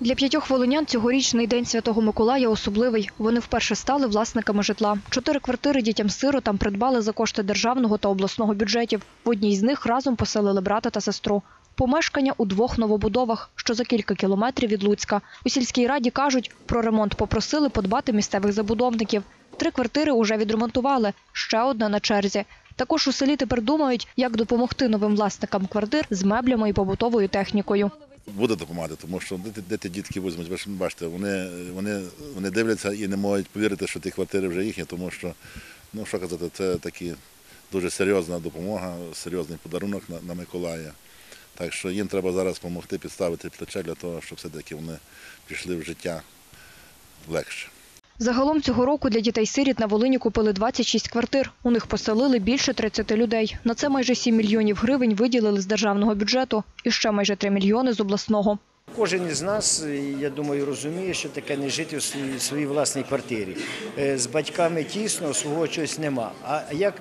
Для п'ятьох волинян цьогорічний день Святого Миколая особливий. Вони вперше стали власниками житла. Чотири квартири дітям-сиротам придбали за кошти державного та обласного бюджетів. В одній з них разом поселили брата та сестру. Помешкання у двох новобудовах, що за кілька кілометрів від Луцька. У сільській раді кажуть, про ремонт попросили подбати місцевих забудовників. Три квартири уже відремонтували, ще одна на черзі. Також у селі тепер думають, як допомогти новим власникам квартир з меблями і побутовою технікою. Буде допомагати, тому що де, ті- дітки візьмуть, ви ж бачите, вони, вони, вони дивляться і не можуть повірити, що ті квартири вже їхні, тому що, ну що казати, це такі дуже серйозна допомога, серйозний подарунок на, на Миколая. Так що їм треба зараз допомогти підставити плече для того, щоб все-таки вони пішли в життя легше. Загалом цього року для дітей-сиріт на Волині купили 26 квартир. У них поселили більше 30 людей. На це майже 7 мільйонів гривень виділили з державного бюджету і ще майже 3 мільйони з обласного. Кожен із нас, я думаю, розуміє, що таке не жити в своїй, власній квартирі. Е, З батьками тісно, свого чогось нема. А як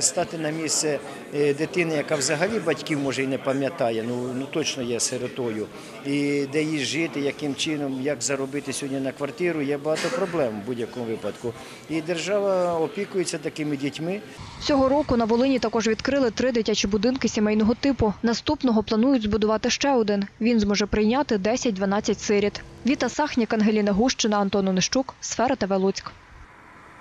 стати на місце е, дитини, яка взагалі батьків може і не пам'ятає, ну, ну точно є сиротою, і де їй жити, яким чином, як заробити сьогодні на квартиру, є багато проблем в будь-якому випадку. І держава опікується такими дітьми. Цього року на Волині також відкрили три дитячі будинки сімейного типу. Наступного планують збудувати ще один. Він зможе прийняти 10-12 сиріт. Віта Сахнік, Ангеліна Гущина, Антон Онищук, Сфера ТВ Луцьк.